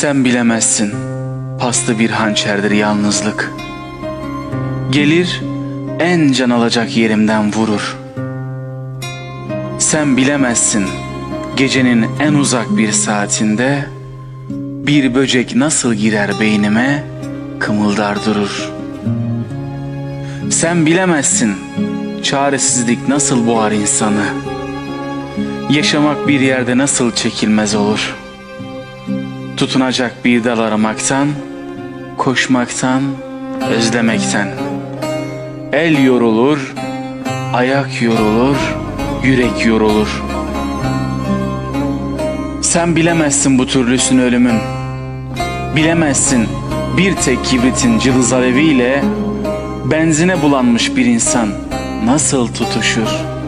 Sen bilemezsin, paslı bir hançerdir yalnızlık. Gelir, en can alacak yerimden vurur. Sen bilemezsin, gecenin en uzak bir saatinde bir böcek nasıl girer beynime, kımıldar durur. Sen bilemezsin, çaresizlik nasıl boğar insanı. Yaşamak bir yerde nasıl çekilmez olur. Tutunacak bir dal aramaktan, koşmaktan, özlemekten. El yorulur, ayak yorulur, yürek yorulur. Sen bilemezsin bu türlüsünü ölümün. Bilemezsin bir tek kibritin cılız aleviyle benzine bulanmış bir insan nasıl tutuşur?